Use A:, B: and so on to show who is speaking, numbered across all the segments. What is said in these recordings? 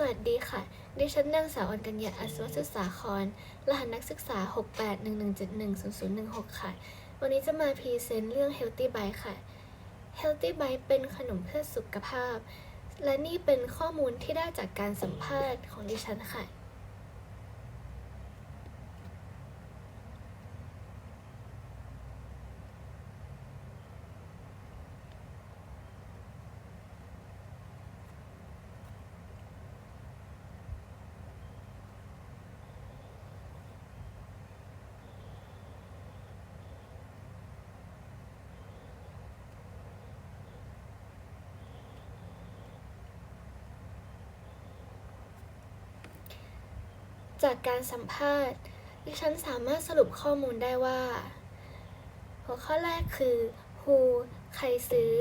A: สวัสดีค่ะ ดิฉันนางสาวอัญกัญญาอัศวศึกษาคอนรหัสนักศึกษา 6811710016 ค่ะ วันนี้จะมาพรีเซนต์เรื่อง Healthy Bite ค่ะ Healthy Bite เป็นขนมเพื่อสุขภาพ และนี่เป็นข้อมูลที่ได้จากการสัมภาษณ์ของดิฉันค่ะ จากการสัมภาษณ์ ดิฉันสามารถสรุปข้อมูลได้ว่า หัวข้อแรกคือ who ใครซื้อ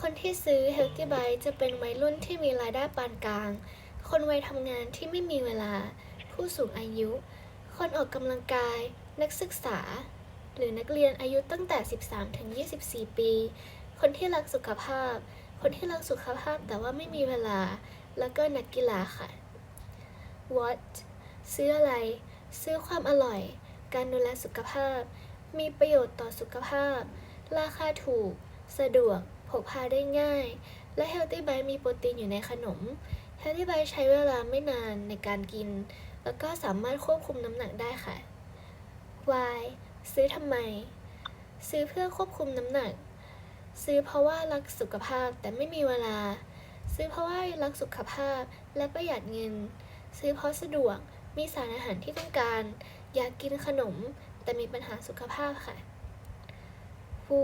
A: คนที่ซื้อ Healthy b y จะเป็นวัยรุ่นที่มีรายได้ปานกลาง คนวัยทำงานที่ไม่มีเวลา ผู้สูงอายุ คนออกกำลังกาย นักศึกษา หรือนักเรียนอายุตั้งแต่ 13 ถึง 24 ปี คนที่รักสุขภาพ คนที่รักสุขภาพแต่ว่าไม่มีเวลา แล้วก็นักกีฬาค่ะ what ซื้ออะไร ซื้อความอร่อย การดูแลสุขภาพ มีประโยชน์ต่อสุขภาพ ราคาถูก สะดวก พกพาได้ง่าย และ Healthy Bite มีโปรตีนอยู่ในขนม Healthy Bite ใช้เวลาไม่นานในการกิน แล้วก็สามารถควบคุมน้ำหนักได้ค่ะ why ซื้อทำไม ซื้อเพื่อควบคุมน้ำหนัก ซื้อเพราะว่ารักสุขภาพแต่ไม่มีเวลา ซื้อเพราะว่ารักสุขภาพและประหยัดเงิน ซื้อเพราะสะดวก มีสารอาหารที่ต้องการ อยากกินขนม แต่มีปัญหาสุขภาพค่ะ Who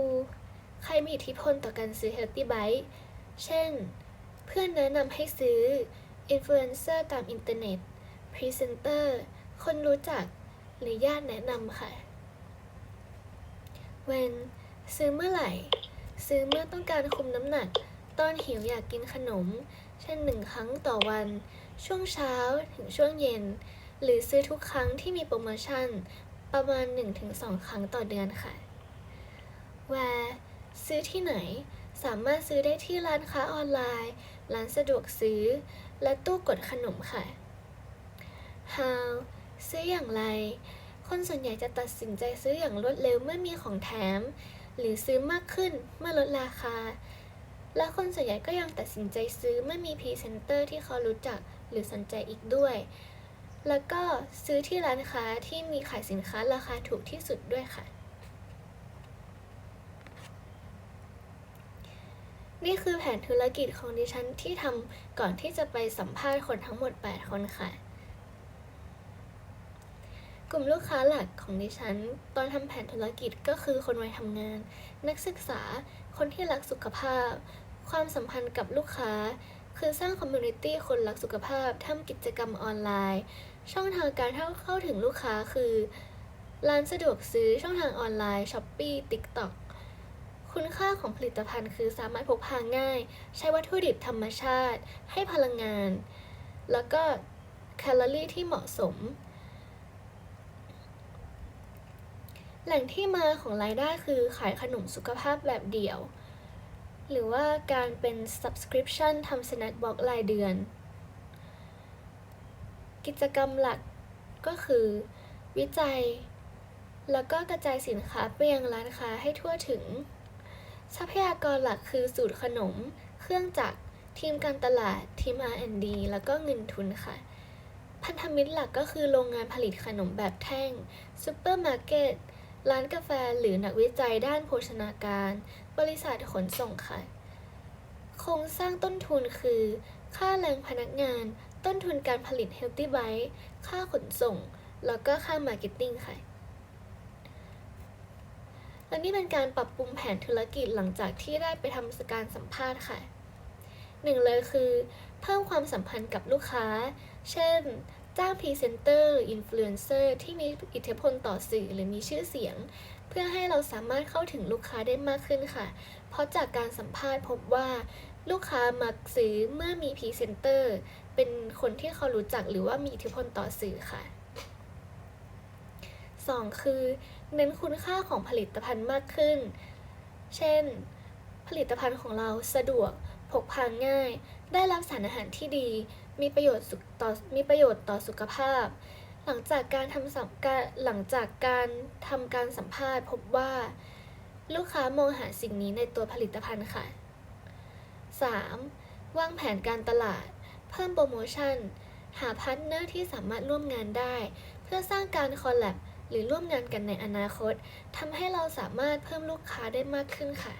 A: ใครมีอิทธิพลต่อการซื้อ Healthy Bite เช่น เพื่อนแนะนำให้ซื้อ อินฟลูเอนเซอร์ตามอินเทอร์เน็ต พรีเซนเตอร์ คนรู้จัก หรือญาติแนะนำค่ะ When ซื้อเมื่อไหร่ ซื้อเมื่อต้องการคุมน้ำหนัก ตอนหิวอยากกินขนม เช่นหนึ่งครั้งต่อวัน ช่วงเช้าถึงช่วงเย็น หรือซื้อทุกครั้งที่มีโปรโมชั่น ประมาณ 1-2 ครั้งต่อเดือนค่ะ Where ซื้อที่ไหน สามารถซื้อได้ที่ร้านค้าออนไลน์ ร้านสะดวกซื้อ และตู้กดขนมค่ะ How ซื้ออย่างไร คนส่วนใหญ่จะตัดสินใจซื้ออย่างรวดเร็วเมื่อมีของแถม หรือซื้อมากขึ้นเมื่อลดราคาและคนส่วนใหญ่ก็ยังตัดสินใจซื้อเมื่อมีพรีเซนเตอร์ที่เขารู้จัก หรือสนใจอีกด้วย แล้วก็ซื้อที่ร้านค้าที่มีขายสินค้าราคาถูกที่สุดด้วยค่ะ นี่คือแผนธุรกิจของดิฉันที่ทำก่อนที่จะไปสัมภาษณ์คนทั้งหมด 8 คนค่ะกลุ่มลูกค้าหลักของดิฉัน ตอนทำแผนธุรกิจก็คือคนวัยทำงาน นักศึกษา คนที่รักสุขภาพ ความสัมพันธ์กับลูกค้า คือสร้างคอมมูนิตี้คนรักสุขภาพทำกิจกรรมออนไลน์ ช่องทางการเข้าเข้าถึงลูกค้าคือ ร้านสะดวกซื้อช่องทางออนไลน์ s h อ p e e TikTok คุณค่าของผลิตภัณฑ์คือสามารถพกพาง่าย ใช้วัตถุดิบธรรมชาติ ให้พลังงาน แล้วก็แคลอรี่ที่เหมาะสม แหล่งที่มาของรายได้คือขายขนมสุขภาพแบบเดี่ยว หรือว่าการเป็น subscription ทำ snack box รายเดือน กิจกรรมหลักก็คือ วิจัย แล้วก็กระจายสินค้าไปยังร้านค้าให้ทั่วถึง ทรัพยากรหลักคือสูตรขนม เครื่องจักร ทีมการตลาด ทีม R&D แล้วก็เงินทุนค่ะ พันธมิตรหลักก็คือโรงงานผลิตขนมแบบแท่งซูเปอร์มาร์เก็ตร้านกาแฟหรือนักวิจัยด้านโภชนาการ บริษัทขนส่งค่ะ โครงสร้างต้นทุนคือ ค่าแรงพนักงาน ต้นทุนการผลิต Healthy Bite ค่าขนส่ง แล้วก็ค่ามาร์เก็ตติ้งค่ะ และนี่เป็นการปรับปรุงแผนธุรกิจหลังจากที่ได้ไปทำการสัมภาษณ์ค่ะหนึ่งเลยคือ เพิ่มความสัมพันธ์กับลูกค้า เช่น จ้างพรีเซนเตอร์หรืออินฟลูเอนเซอร์ที่มีอิทธิพลต่อสื่อหรือมีชื่อเสียง เพื่อให้เราสามารถเข้าถึงลูกค้าได้มากขึ้นค่ะ เพราะจากการสัมภาษณ์พบว่า ลูกค้ามักซื้อเมื่อมีพรีเซนเตอร์ เป็นคนที่เขารู้จักหรือว่ามีอิทธิพลต่อสื่อค่ะ 2. คือ เน้นคุณค่าของผลิตภัณฑ์มากขึ้น เช่น ผลิตภัณฑ์ของเราสะดวกพกพาง่าย ได้รับสารอาหารที่ดี มีประโยชน์ต่อมีประโยชน์ต่อสุขภาพ หลังจากการทำสัมการหลังจากการทำการสัมภาษณ์พบว่า ลูกค้ามองหาสิ่งนี้ในตัวผลิตภัณฑ์ค่ะ 3. วางแผนการตลาด เพิ่มโปรโมชั่น หาพาร์ทเนอร์ที่สามารถร่วมงานได้ เพื่อสร้างการคอลแลบหรือร่วมงานกันในอนาคตทำให้เราสามารถเพิ่มลูกค้าได้มากขึ้นค่ะ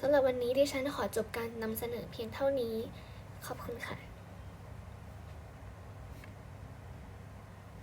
A: สำหรับวันนี้ดิฉันขอจบการนำเสนอเพียงเท่านี้ ขอบคุณค่ะ